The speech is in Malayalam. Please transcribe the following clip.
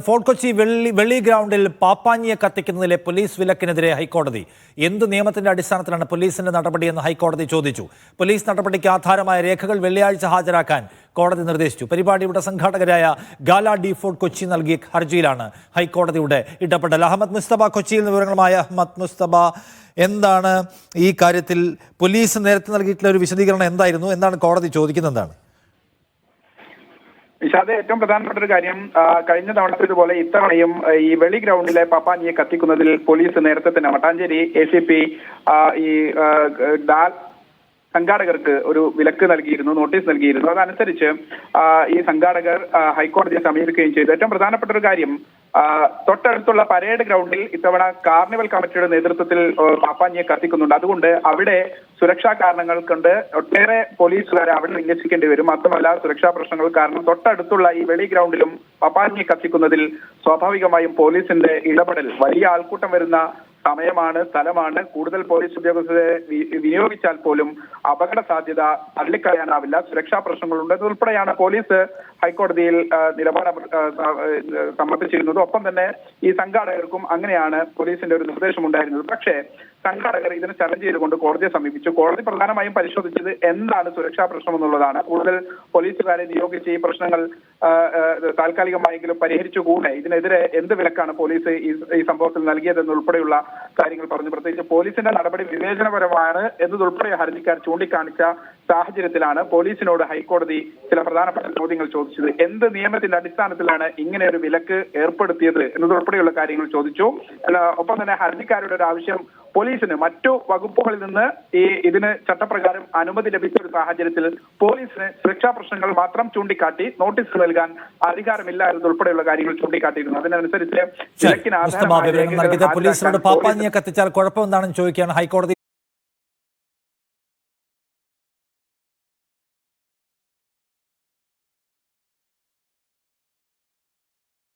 ഫോർട്ട് കൊച്ചി വെള്ളി വെള്ളി ഗ്രൗണ്ടിൽ പാപ്പാഞ്ഞിയെ കത്തിക്കുന്നതിലെ പോലീസ് വിലക്കിനെതിരെ ഹൈക്കോടതി. എന്ത് നിയമത്തിന്റെ അടിസ്ഥാനത്തിലാണ് പോലീസിന്റെ നടപടിയെന്ന് ഹൈക്കോടതി ചോദിച്ചു. പോലീസ് നടപടിക്ക് ആധാരമായ രേഖകൾ വെള്ളിയാഴ്ച ഹാജരാക്കാൻ കോടതി നിർദ്ദേശിച്ചു. പരിപാടിയുടെ സംഘാടകരായ ഗാല ഡി ഫോർട്ട് കൊച്ചി നൽകിയ ഹർജിയിലാണ് ഹൈക്കോടതിയുടെ ഇടപെടൽ. അഹമ്മദ് മുസ്തഫ കൊച്ചിയിൽ നിന്ന് വിവരങ്ങളുമായ അഹമ്മദ് മുസ്തഫ. എന്താണ് ഈ കാര്യത്തിൽ പോലീസ് നേരത്തെ നൽകിയിട്ടുള്ള ഒരു വിശദീകരണം എന്തായിരുന്നു? എന്താണ് കോടതി ചോദിക്കുന്നത് എന്താണ്? നിഷാദ് ഏറ്റവും പ്രധാനപ്പെട്ട ഒരു കാര്യം കഴിഞ്ഞ തവണത്തേതുപോലെ ഇത്തവണയും ഈ വെളി ഗ്രൗണ്ടിലെ പപ്പാനിയെ കത്തിക്കുന്നതിൽ പോലീസ് നേരത്തെ തന്നെ മട്ടാഞ്ചേരി എ സി പി ഈ ഡാൽ സംഘാടകർക്ക് ഒരു വിലക്ക് നൽകിയിരുന്നു നോട്ടീസ് നൽകിയിരുന്നു. അതനുസരിച്ച് ഈ സംഘാടകർ ഹൈക്കോടതിയെ സമീപിക്കുകയും ചെയ്തു. ഏറ്റവും പ്രധാനപ്പെട്ട ഒരു കാര്യം തൊട്ടടുത്തുള്ള പരേഡ് ഗ്രൗണ്ടിൽ ഇത്തവണ കാർണിവൽ കമ്മിറ്റിയുടെ നേതൃത്വത്തിൽ പാപ്പാഞ്ഞിയെ കത്തിക്കുന്നുണ്ട്. അതുകൊണ്ട് അവിടെ സുരക്ഷാ കാരണങ്ങൾ കൊണ്ട് ഒട്ടേറെ പോലീസുകാരെ അവിടെ വിന്യസിക്കേണ്ടി വരും. മാത്രമല്ല സുരക്ഷാ പ്രശ്നങ്ങൾ കാരണം തൊട്ടടുത്തുള്ള ഈ വെളി ഗ്രൗണ്ടിലും പാപ്പാഞ്ഞിയെ കത്തിക്കുന്നതിൽ സ്വാഭാവികമായും പോലീസിന്റെ ഇടപെടൽ വലിയ ആൾക്കൂട്ടം വരുന്ന സമയമാണ് സ്ഥലമാണ്. കൂടുതൽ പോലീസ് ഉദ്യോഗസ്ഥരെ വിനിയോഗിച്ചാൽ പോലും അപകട സാധ്യത തള്ളിക്കളയാനാവില്ല. സുരക്ഷാ പ്രശ്നങ്ങളുണ്ട്. ഇതുൾപ്പെടെയാണ് പോലീസ് ഹൈക്കോടതിയിൽ നിലപാട് സമർപ്പിച്ചിരുന്നത് ഒപ്പം തന്നെ ഈ സംഘാടകർക്കും അങ്ങനെയാണ് പോലീസിന്റെ ഒരു നിർദ്ദേശം ഉണ്ടായിരുന്നത് പക്ഷേ സംഘാടകർ ഇതിനെ ചലഞ്ച് ചെയ്തുകൊണ്ട് കോടതിയെ സമീപിച്ചു. കോടതി പ്രധാനമായും പരിശോധിച്ചത് എന്താണ് സുരക്ഷാ പ്രശ്നം എന്നുള്ളതാണ്. കൂടുതൽ പോലീസുകാരെ നിയോഗിച്ച് ഈ പ്രശ്നങ്ങൾ താൽക്കാലികമായെങ്കിലും പരിഹരിച്ചുകൂടെ? ഇതിനെതിരെ എന്ത് വിലക്കാണ് പോലീസ് ഈ സംഭവത്തിൽ നൽകിയതെന്നുൾപ്പെടെയുള്ള കാര്യങ്ങൾ പറഞ്ഞു. പ്രത്യേകിച്ച് പോലീസിന്റെ നടപടി വിവേചനപരമാണ് എന്നതുൾപ്പെടെ ഹർജിക്കാർ ചൂണ്ടിക്കാണിച്ച സാഹചര്യത്തിലാണ് പോലീസിനോട് ഹൈക്കോടതി ചില പ്രധാനപ്പെട്ട ചോദ്യങ്ങൾ ചോദിച്ചത്. എന്ത് നിയമത്തിന്റെ അടിസ്ഥാനത്തിലാണ് ഇങ്ങനെ ഒരു വിലക്ക് ഏർപ്പെടുത്തിയത് എന്നതുൾപ്പെടെയുള്ള കാര്യങ്ങൾ ചോദിച്ചു. ഒപ്പം തന്നെ ഹർജിക്കാരുടെ ഒരു ആവശ്യം പോലീസിന്. മറ്റു വകുപ്പുകളിൽ നിന്ന് ഈ ഇതിന് ചട്ടപ്രകാരം അനുമതി ലഭിച്ച ഒരു സാഹചര്യത്തിൽ പോലീസിന് സുരക്ഷാ പ്രശ്നങ്ങൾ മാത്രം ചൂണ്ടിക്കാട്ടി നോട്ടീസ് നൽകാൻ അധികാരമില്ല എന്നതുൾപ്പെടെയുള്ള കാര്യങ്ങൾ ചൂണ്ടിക്കാട്ടിയിരുന്നു. അതിനനുസരിച്ച് വിലക്കിന് ആധാരമായ പോലീസിനോട് പാപ്പാഞ്ഞിയെ കത്തിച്ചാൽ കുഴപ്പമെന്താണെന്ന് ചോദിക്കുകയാണ് ഹൈക്കോടതി